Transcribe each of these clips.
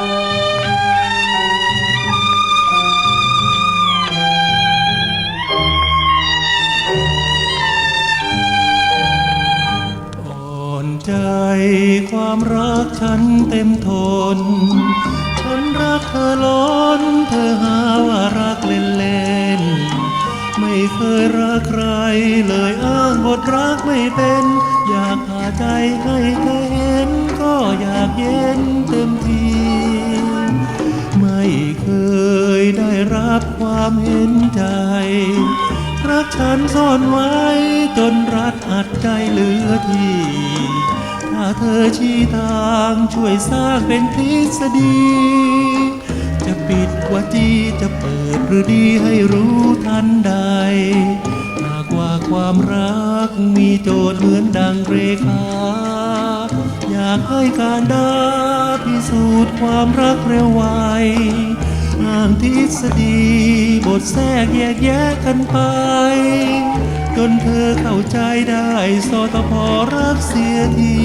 อ่อนใจความรักฉันเต็มทน ฉันรักเธอล้น เธอหาว่ารักเล่นเล่นๆไม่เคยรักใครเลยอ้างบทรักไม่เป็น อยากพาใจให้เธอเห็น ก็อยากเย็น รับความเห็นใจ รักฉันซ่อนไว้จนรัดอัดใจเหลือทีถ้าเธอชี้ทางช่วยสร้างเป็นทฤษฎี จะปิดว่าจีจะเปิดหรือดีให้รู้ทันใด หากว่าความรักมีโจทย์เหมือนดังเรขา อยากให้การดาพิสูจน์ความรักเร็วไวางทฤษฎี บทแทรกแยกแยะกันไป จนเธอเข้าใจได้สตพรักเสียที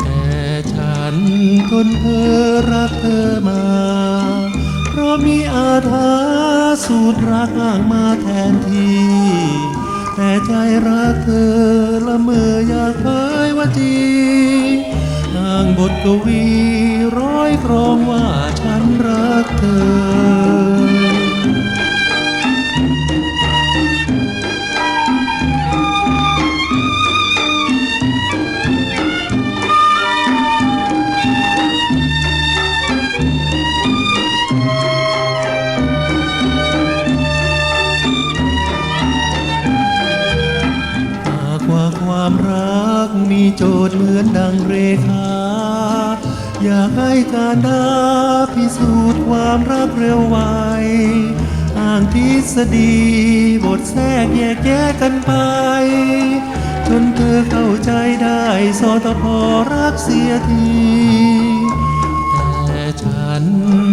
แต่ฉันทนเธอรักเธอมา เพราะมีอาถรรพ์สูตรรักอ้างมาแทนที่แต่ใจรักเธอละเมออยากเผยว่าจีอ้างบทกวีร้อยกรองว่าฉันรัก ความรักมีโจทย์เหมือนดังเรขา อยากให้การดาพิสูจน์ความรักเร็วไวอ้างทฤษฎีบทแทรกแยกแยะกันไป จนเธอเข้าใจได้สตพรักเสียที แต่ฉัน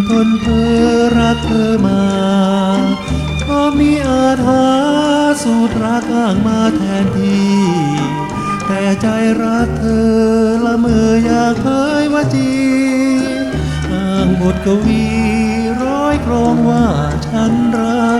ทนเธอรักเธอมาเพราะมีอาถรรพ์สูตรรักอ้างมาแทนที่ แต่ใจรักเธอละเมออยากเผยว่า จีอ้างบทกวีร้อยกรองว่าฉันรัก